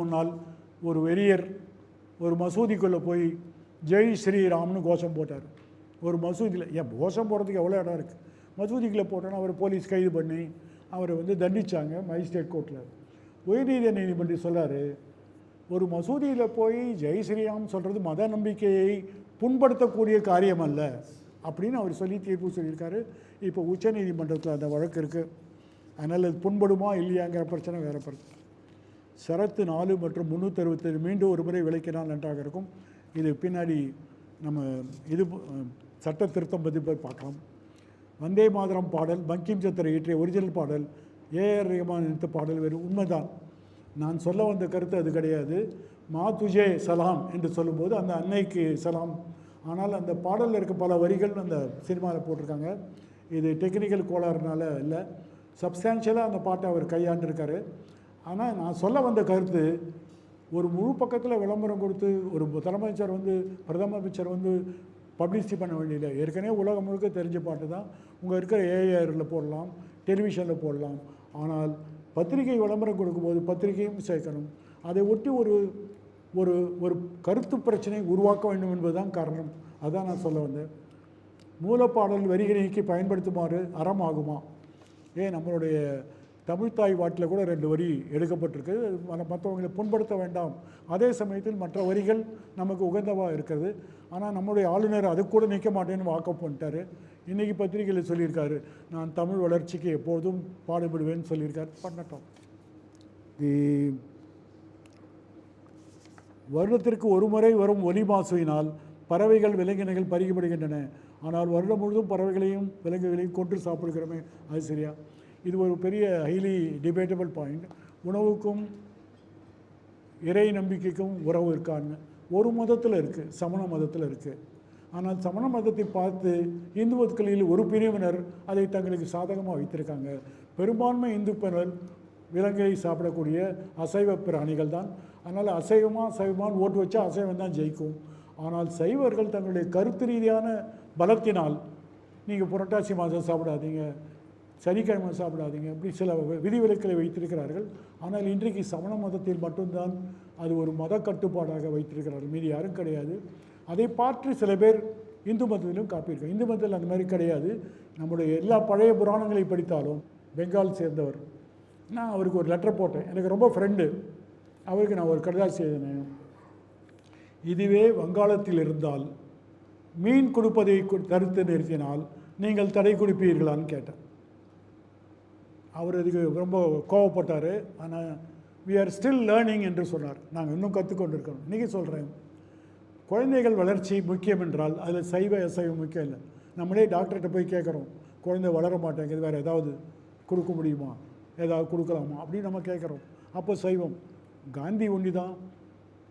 முன்னால் ஒரு வெறியர் ஒரு மசூதிக்குள்ளே போய் ஜெய் ஸ்ரீராம்னு கோஷம் போட்டார். ஒரு மசூதியில் ஏன் கோஷம் போடுறதுக்கு எவ்வளோ இடம் இருக்குது மசூதிக்குள்ளே போட்டோன்னா அவர் போலீஸ் கைது பண்ணி அவரை வந்து தண்டிச்சாங்க மஜிஸ்ட்ரேட் கோர்ட்டில் உயர்நீதி நீதிமன்றம் சொல்கிறார் ஒரு மசூதியில் போய் ஜெய் ஸ்ரீராம் சொல்கிறது மத நம்பிக்கையை புண்படுத்தக்கூடிய காரியம் அல்ல அப்படின்னு அவர் சொல்லி தீர்ப்பு சொல்லியிருக்காரு. இப்போ உச்சநீதிமன்றத்தில் அந்த வழக்கு இருக்குது அதனால் அது புண்படுமா இல்லையாங்கிற பிரச்சனை வேறு பிரச்சனை சரத்து நாலு மற்றும் முந்நூற்றி மீண்டும் ஒரு முறை விளக்கினால் நன்றாக இருக்கும். இது பின்னாடி நம்ம இது சட்ட திருத்தம் பற்றி பார்க்கலாம். வந்தே மாதரம் பாடல் பங்கிம் சத்திர இயற்றிய ஒரிஜினல் பாடல் ஏஆர் ரஹ்மான் எடுத்த பாடல் வேறு உண்மைதான். நான் சொல்ல வந்த கருத்து அது கிடையாது. மா துஜே சலாம் என்று சொல்லும்போது அந்த அன்னைக்கு சலாம். ஆனால் அந்த பாடலில் இருக்க பல வரிகள் அந்த சினிமாவில் போட்டிருக்காங்க. இது டெக்னிக்கல் கோளாறுனால இல்லை. சப்ஸ்டான்ஷியலாக அந்த பாட்டை அவர் கையாண்டிருக்காரு. ஆனால் நான் சொல்ல வந்த கருத்து ஒரு முழு பக்கத்தில் விளம்பரம் கொடுத்து ஒரு முதலமைச்சர் வந்து பிரதம அமைச்சர் வந்து பப்ளிசிட்டி பண்ண வேண்டியதில்லை. ஏற்கனவே உலகம் முழுக்க தெரிஞ்ச பாட்டு தான். உங்கள் இருக்கிற ஏஐஆரில் போடலாம் டெலிவிஷனில் போடலாம். ஆனால் பத்திரிகை விளம்பரம் கொடுக்கும்போது பத்திரிகையும் சேர்க்கணும். அதை ஒட்டி ஒரு ஒரு ஒரு கருத்து பிரச்சனை உருவாக்க வேண்டும் என்பதுதான் காரணம். அதான் நான் சொல்ல வந்தேன். மூலப்பாடல் வரிகளைக்கு பயன்படுத்துமாறு அறம் ஆகுமா ஏன் நம்மளுடைய தமிழ்த்தாய் வாட்டில் கூட ரெண்டு வரி எடுக்கப்பட்டிருக்கு. மற்றவங்களை புண்படுத்த வேண்டாம். அதே சமயத்தில் மற்ற வரிகள் நமக்கு உகந்தவாக இருக்கிறது. ஆனால் நம்முடைய ஆளுநர் அது கூட நிற்க மாட்டேன்னு வாக்கப் பண்ணிட்டாரு. இன்றைக்கி பத்திரிகையில் சொல்லியிருக்காரு. நான் தமிழ் வளர்ச்சிக்கு எப்பொழுதும் பாடுபடுவேன்னு சொல்லியிருக்காரு. பண்ணட்டும். தி வருடத்திற்கு ஒரு முறை வரும் ஒலி மாசுவினால் பறவைகள் விலங்கினங்கள் பறிக்கப்படுகின்றன. ஆனால் வருடம் முழுதும் பறவைகளையும் விலங்குகளையும் கொன்று சாப்பிடுகிறோமே. அது சரியா? இது ஒரு பெரிய ஹைலி டிபேட்டபிள் பாயிண்ட் உணவுக்கும் இறை நம்பிக்கைக்கும் உறவு இருக்கான்னு. ஒரு மதத்தில் இருக்குது சமண மதத்தில் இருக்குது ஆனால் சமண மதத்தை பார்த்து இந்து மதங்களில் ஒரு பிரிவினர் அதை தங்களுக்கு சாதகமாக வைத்திருக்காங்க. பெரும்பான்மை இந்துப்பினர் விலங்கை சாப்பிடக்கூடிய அசைவ பிராணிகள் தான். அதனால் அசைவமாக சைவமான்னு ஓட்டு வச்சா அசைவம் தான் ஜெயிக்கும். ஆனால் சைவர்கள் தங்களுடைய கருத்து ரீதியான பலத்தினால் நீங்கள் புரட்டாசி மாதம் சாப்பிடாதீங்க. சனிக்கிழமை சாப்பிடாதீங்க இப்படி சில வி- வைத்திருக்கிறார்கள். ஆனால் இன்றைக்கு சமண மதத்தில் மட்டும்தான் அது ஒரு மத கட்டுப்பாடாக வைத்திருக்கிறார்கள். மீதி யாரும் கிடையாது. அதை பார்த்து சில பேர் இந்து மதத்திலும் காப்பியிருக்காங்க இந்து மதத்தில் அந்த மாதிரி கிடையாது. நம்முடைய எல்லா பழைய புராணங்களை படித்தாலும் பெங்கால் சேர்ந்தவர். நான் அவருக்கு ஒரு லெட்டர் போட்டேன். எனக்கு ரொம்ப ஃப்ரெண்டு அவருக்கு நான் ஒரு கடிதாசி எழுதினேன். இதுவே வங்காளத்தில் இருந்தால் மீன் கொடுப்பதை தடுத்து நிறுத்தினால் நீங்கள் தடை கொடுப்பீர்களான்னு கேட்டேன். அவர் இதுக்கு ரொம்ப கோவப்பட்டார். ஆனால் வி ஆர் ஸ்டில் லேர்னிங் என்று சொன்னார். நாங்கள் இன்னும் கற்றுக்கொண்டிருக்கோம் இன்றைக்கி சொல்கிறேன் குழந்தைகள் வளர்ச்சி முக்கியம் என்றால் அதில் சைவ அசைவம் முக்கியம் இல்லை. நம்மளே டாக்டர்கிட்ட போய் கேட்குறோம். குழந்தை வளர மாட்டேங்குது வேறு ஏதாவது கொடுக்க முடியுமா? ஏதாவது கொடுக்கலாமா? அப்படின்னு நம்ம கேட்குறோம். அப்போ சைவம் காந்தி ஒண்டி தான்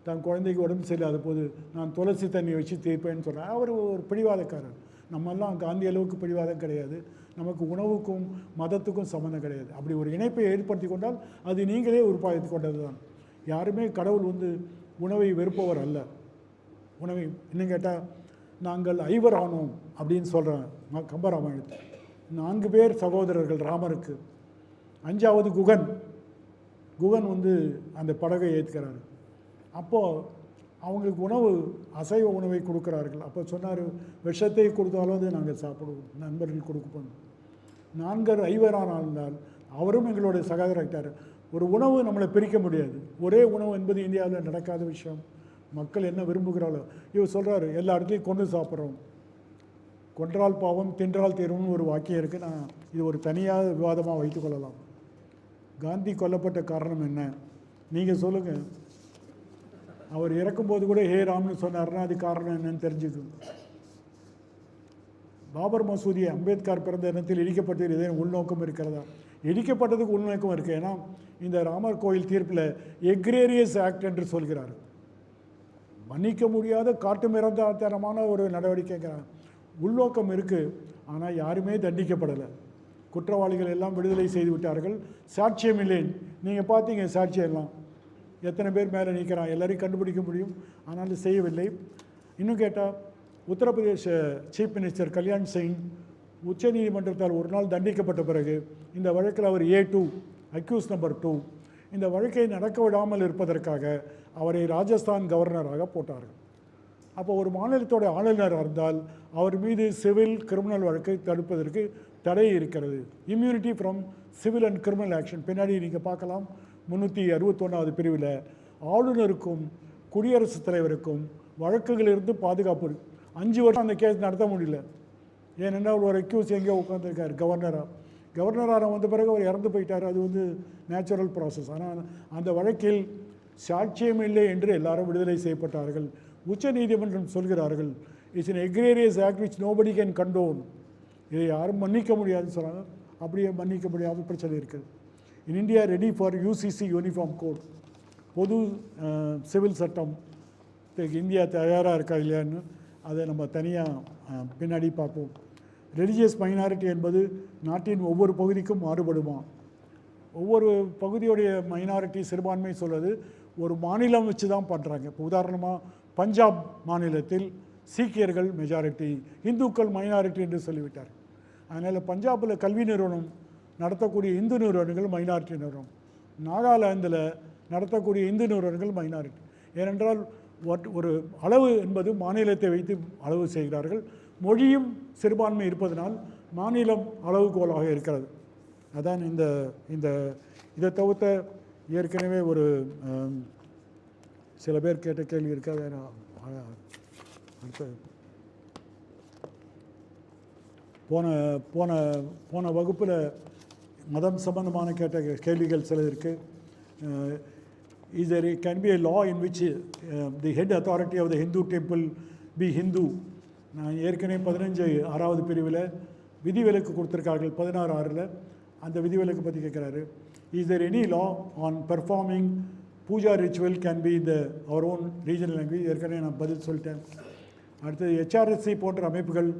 தன் குழந்தைக்கு உடம்பு சரியில்லாத போது நான் துளசி தண்ணி வச்சு தீர்ப்பேன்னு சொல்கிறேன் அவர் ஒரு பிடிவாதக்காரர். நம்மெல்லாம் காந்தி அளவுக்கு பிடிவாதம் கிடையாது. நமக்கு உணவுக்கும் மதத்துக்கும் சம்மந்தம் கிடையாது. அப்படி ஒரு இணைப்பை ஏற்படுத்தி கொண்டால் அது நீங்களே உருப்பாக்கி கொண்டது தான் யாருமே கடவுள் வந்து உணவை வெறுப்பவர் அல்ல. உணவை இன்னும் கேட்டால் நாங்கள் ஐவர் ஆனோம் அப்படின்னு சொல்கிறேன் கம்பராமாயணத்தை நான்கு பேர் சகோதரர்கள் ராமருக்கு. அஞ்சாவது குகன். குகன் வந்து அந்த படகை ஏற்றுக்கிறாரு அப்போது அவங்களுக்கு உணவு அசைவ உணவை கொடுக்குறார்கள். அப்போ சொன்னார் விஷத்தை கொடுத்தாலும் அதை நாங்கள் சாப்பிடுவோம். நண்பர்கள் கொடுப்போம் நான்கர் ஐவரானால் அவரும் எங்களுடைய சகோதரர் ஒரு உணவு நம்மளை பிரிக்க முடியாது. ஒரே உணவு என்பது இந்தியாவில் நடக்காத விஷயம். மக்கள் என்ன விரும்புகிறாளோ. இவர் சொல்கிறாரு எல்லா இடத்துலையும் கொண்டு சாப்பிட்றோம். கொன்றால் பாவம் தின்றால் தீர்வுன்னு ஒரு வாக்கியம் இருக்குது நான் இது ஒரு தனியாக விவாதமாக வைத்துக்கொள்ளலாம் காந்தி கொல்லப்பட்ட காரணம் என்ன? நீங்கள் சொல்லுங்கள் அவர் இறக்கும்போது கூட ஹே ராம்னு சொன்னார்னா அது காரணம் என்னன்னு தெரிஞ்சுக்கும் பாபர் மசூதி அம்பேத்கர் பிறந்த இனத்தில் இடிக்கப்பட்டது ஏதேனும் உள்நோக்கம் இருக்கிறதா? இடிக்கப்பட்டதுக்கு உள்நோக்கம் இருக்குது ஏன்னா இந்த ராமர் கோயில் தீர்ப்பில் எக்ரேரியஸ் ஆக்ட் என்று சொல்கிறார். மன்னிக்க முடியாத காட்டு மிராந்தாத்தனமான ஒரு நடவடிக்கைங்கிறாங்க உள்நோக்கம் இருக்குது ஆனால் யாருமே தண்டிக்கப்படலை. குற்றவாளிகள் எல்லாம் விடுதலை செய்து விட்டார்கள். சாட்சியம் இல்லை. நீங்கள் பார்த்தீங்க சாட்சியம் எல்லாம். எத்தனை பேர் மேலே நிற்கிறான்? எல்லாரையும் கண்டுபிடிக்க முடியும். ஆனால் செய்யவில்லை. இன்னும் கேட்டால் உத்தரப்பிரதேச சீஃப் மினிஸ்டர் கல்யாண் சிங் உச்சநீதிமன்றத்தால் ஒரு நாள் தண்டிக்கப்பட்ட பிறகு இந்த வழக்கில் அவர் A two accused number two இந்த வழக்கை நடக்க விடாமல் இருப்பதற்காக அவரை ராஜஸ்தான் கவர்னராக போட்டார்கள். அப்போ ஒரு மாநிலத்தோட ஆளுநராக இருந்தால் அவர் மீது சிவில் கிரிமினல் வழக்கை தடுப்பதற்கு தடை இருக்கிறது. Immunity from civil and criminal action பின்னாடி நீங்கள் பார்க்கலாம். முந்நூற்றி அறுபத்தொன்னாவது பிரிவில் ஆளுநருக்கும் குடியரசுத் தலைவருக்கும் வழக்குகளிலிருந்து பாதுகாப்பு அஞ்சு வருஷம் அந்த கேஸ் நடத்த முடியல. ஏனென்றால் ஒரு அக்யூஸ் எங்கே உட்காந்துருக்கார் கவர்னராக கவர்னராக வந்த பிறகு அவர் இறந்து போயிட்டார். அது வந்து நேச்சுரல் ப்ராசஸ் ஆனால் அந்த வழக்கில் சாட்சியம் இல்லை என்று எல்லாரும் விடுதலை செய்யப்பட்டார்கள். உச்ச நீதிமன்றம் சொல்கிறார்கள் it's in egregious act which nobody can condone இதை யாரும் மன்னிக்க முடியாதுன்னு சொன்னாங்க. அப்படியே மன்னிக்க முடியாமல் பிரச்சனை இருக்குது. In India ready for UCC uniform code பொது சிவில் சட்டம். இந்தியா தயாராக இருக்கா இல்லையான்னு அதை நம்ம தனியாக பின்னாடி பார்ப்போம். ரிலிஜியஸ் மைனாரிட்டி என்பது நாட்டின் ஒவ்வொரு பகுதிக்கும் மாறுபடுமா? ஒவ்வொரு பகுதியுடைய மைனாரிட்டி சிறுபான்மை சொல்வது ஒரு மாநிலம் வச்சு தான் பண்ணுறாங்க இப்போ உதாரணமாக பஞ்சாப் மாநிலத்தில் சீக்கியர்கள் மெஜாரிட்டி இந்துக்கள் மைனாரிட்டி என்று சொல்லிவிட்டார். அதனால் பஞ்சாபில் கல்வி நிறுவனம் நடத்தக்கூடிய இந்து நிறுவனங்கள் மைனாரிட்டி நிறுவனம். நாகாலாந்தில் நடத்தக்கூடிய இந்து நிறுவனங்கள் மைனாரிட்டி ஏனென்றால் ஒரு அளவு என்பது மாநிலத்தை வைத்து அளவு செய்கிறார்கள். மொழியும் சிறுபான்மை இருப்பதனால் மாநிலம் அளவுகோலாக இருக்கிறது. அதான் இந்த இந்த இதை தவிர்த்த ஏற்கனவே ஒரு சில பேர் கேட்ட கேள்வி இருக்காது அடுத்த. போன போன போன வகுப்பில் மதம் சம்பந்தமான கேட்ட கேள்விகள் சில இருக்குது is there can be a law in which uh, the head authority of the Hindu temple be Hindu? நான் ஏற்கனவே பதினஞ்சு ஆறாவது பிரிவில் விதிவிலக்கு கொடுத்துருக்கார்கள் பதினாறு ஆறில். அந்த விதிவிலக்கு பற்றி கேட்குறாரு is there any law on performing puja ritual can be இந்த அவர் ஓன் ரீஜனல் லாங்குவேஜ் ஏற்கனவே நான் பதில் சொல்லிட்டேன். அடுத்தது ஹெச்ஆர்எஸ்சி போன்ற அமைப்புகள்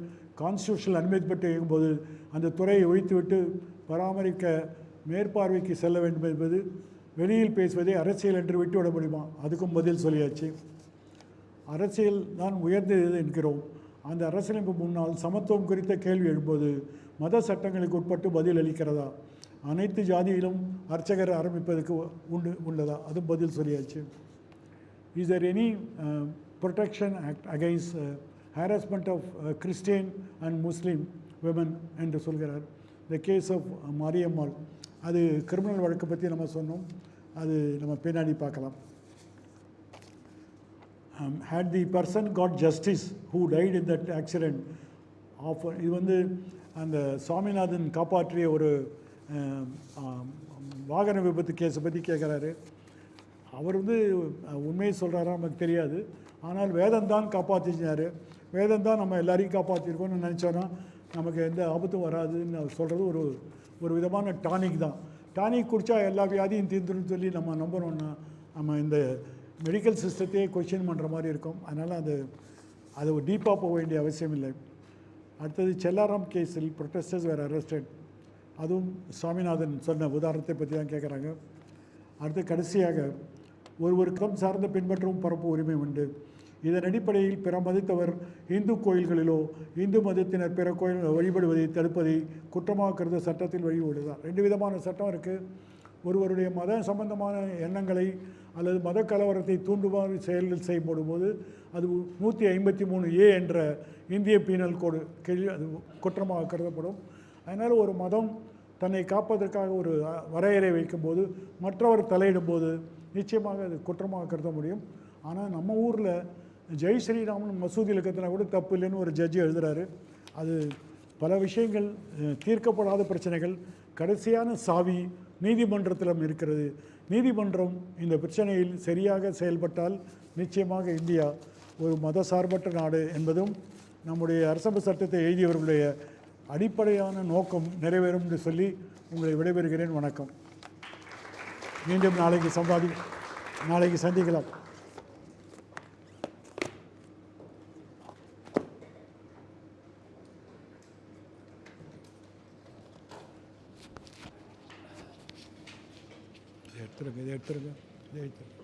கான்ஸ்டியூஷனல் அனுமதிப்பட்டு பெற்று இயங்கும்போது அந்த துறையை ஒழித்துவிட்டு பராமரிக்க மேற்பார்வைக்கு செல்ல வேண்டும் என்பது வெளியில் பேசுவதை அரசியல் என்று விட்டுவிட முடியுமா? அதுக்கும் பதில் சொல்லியாச்சு. அரசியல் தான் உயர்ந்தது என்கிறோம். அந்த அரசியலமைப்பு முன்னால் சமத்துவம் குறித்த கேள்வி எழும்போது மத சட்டங்களுக்கு உட்பட்டு பதில் அளிக்கிறதா? அனைத்து ஜாதியிலும் அர்ச்சகர் ஆரம்பிப்பதற்கு உண்டு உள்ளதா? அதுவும் பதில் சொல்லியாச்சு. Is there any protection act against harassment of Christian and Muslim women என்று சொல்கிறார். த கேஸ் ஆஃப் மாரியம்மாள் அது கிரிமினல் வழக்கு பற்றி நம்ம சொன்னோம். அது நம்ம பின்னாடி பார்க்கலாம். Had the person got justice who died in that accident of இது வந்து அந்த சுவாமிநாதன் காப்பாற்றிய ஒரு um, um, வாகன விபத்து கேஸை பற்றி கேட்குறாரு அவர் வந்து உண்மையை சொல்கிறாரா நமக்கு தெரியாது. ஆனால் வேதம் தான் காப்பாற்றினார் வேதம் தான் நம்ம எல்லாரையும் காப்பாற்றிருக்கோம்னு நினச்சோன்னா நமக்கு எந்த ஆபத்தும் வராதுன்னு அவர் சொல்கிறது ஒரு ஒரு விதமான டானிக் தான். டானிக் குடித்தா எல்லா வியாதியும் தீர்ந்துடும் சொல்லி நம்ம நம்பணும்னா நம்ம இந்த மெடிக்கல் சிஸ்டத்தையே கொஷின் பண்ணுற மாதிரி இருக்கும். அதனால் அது அது டீப்பாக போக வேண்டிய அவசியம் இல்லை. அடுத்தது செல்லாராம் கேஸில் ப்ரொட்டஸ்டர்ஸ் வேர் அரெஸ்டட் அதுவும் சுவாமிநாதன் சொன்ன உதாரணத்தை பற்றி தான் கேட்குறாங்க அடுத்து கடைசியாக ஒருவருக்கம் சார்ந்த பின்பற்றவும் பரப்பு உரிமை உண்டு. இதன் அடிப்படையில் பிற மதத்தவர் இந்து கோயில்களிலோ இந்து மதத்தினர் பிற கோயில் வழிபடுவதை தடுப்பதை குற்றமாக கருத சட்டத்தில் வழி உள்ளதா ரெண்டு விதமான சட்டம் இருக்குது ஒருவருடைய மத சம்பந்தமான எண்ணங்களை அல்லது மத கலவரத்தை தூண்டுமாறு செயல்கள் செய்யப்படும்போது அது நூற்றி ஐம்பத்தி மூணு ஏ என்ற இந்திய பீனல் கோடு கீழ் அது குற்றமாக கருதப்படும். அதனால் ஒரு மதம் தன்னை காப்பதற்காக ஒரு வரையறை வைக்கும்போது மற்றவர் தலையிடும்போது நிச்சயமாக அது குற்றமாக கருத முடியும். ஆனால் நம்ம ஊரில் ஜெய் ஸ்ரீராமன் மசூதியில் இருக்கிறதுனா கூட தப்பு இல்லைன்னு ஒரு ஜட்ஜி எழுதுறாரு. அது பல விஷயங்கள் தீர்க்கப்படாத பிரச்சனைகள் கடைசியான சாவி நீதிமன்றத்திலும் இருக்கிறது. நீதிமன்றம் இந்த பிரச்சனையில் சரியாக செயல்பட்டால் நிச்சயமாக இந்தியா ஒரு மத சார்பற்ற நாடு என்பதும் நம்முடைய அரசமைப்பு சட்டத்தை எழுதியவர்களுடைய அடிப்படையான நோக்கம் நிறைவேறும் என்று சொல்லி உங்களை விடைபெறுகிறேன். வணக்கம். மீண்டும் நாளைக்கு சம்பாதி நாளைக்கு சந்திக்கலாம். இதை எடுத்துருங்க